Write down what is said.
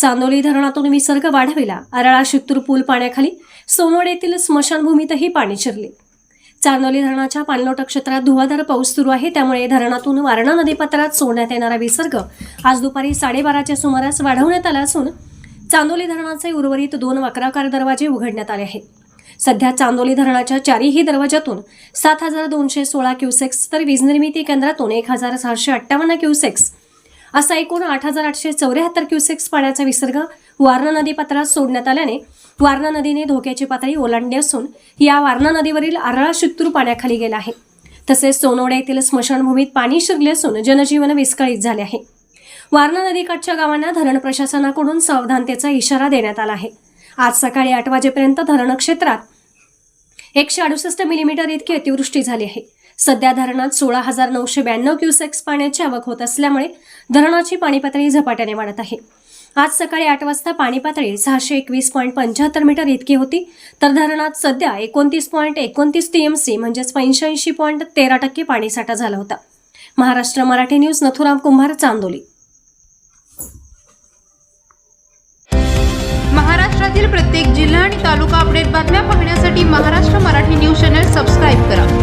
चांदोली धरणातून विसर्ग वाढविला. आराळा शितूर पूल पाण्याखाली सोनवड येथील स्मशानभूमीतही पाणी शिरले. चांदोली धरणाच्या पाणलोट क्षेत्रात धुवाधार पाऊस सुरू आहे. त्यामुळे धरणातून वारणा नदीपात्रात सोडण्यात येणारा विसर्ग आज दुपारी साडेबाराच्या सुमारास वाढवण्यात आला असून चांदोली धरणाचे उर्वरित दोन वक्राकार दरवाजे उघडण्यात आले आहेत. सध्या चांदोली धरणाच्या चारीही दरवाजातून सात हजार दोनशे सोळा क्युसेक्स तर वीज निर्मिती केंद्रातून एक हजार सहाशे अठ्ठावन्न क्युसेक्स असा एकूण आठ हजार आठशे चौऱ्याहत्तर क्युसेक्स पाण्याचा विसर्ग वारणा नदीपात्रात सोडण्यात आल्याने वारणा नदीने धोक्याची पातळी ओलांडली असून या वारणा नदीवरील आरळा शित्तूर पाण्याखाली गेला आहे. तसेच सोनोडे येथील स्मशानभूमीत पाणी शिरले असून जनजीवन विस्कळीत झाले आहे. वारणा नदीकाठच्या गावांना धरण प्रशासनाकडून सावधानतेचा इशारा देण्यात आला आहे. आज सकाळी आठ वाजेपर्यंत धरण क्षेत्रात एकशे अडुसष्ट मिलीमीटर इतकी अतिवृष्टी झाली आहे. सध्या धरणात सोळा हजार नऊशे ब्याण्णव क्युसेक्स पाण्याची आवक होत असल्यामुळे धरणाची पाणी पातळी झपाट्याने वाढत आहे. आज सकाळी आठ वाजता पाणी पातळी सहाशे एकवीस पॉईंट पंच्याहत्तर मीटर इतकी होती तर धरणात सध्या एकोणतीस पॉईंट एकोणतीस टीएमसी म्हणजेच पंच्याऐंशी पॉईंट तेरा टक्के पाणीसाठा झाला होता. महाराष्ट्र मराठी न्यूज नथुराम कुंभार चांदोली. महाराष्ट्रातील प्रत्येक जिल्हा आणि तालुका अपडेट बातम्या पाहण्यासाठी Maharashtra Marathi news channel subscribe करा.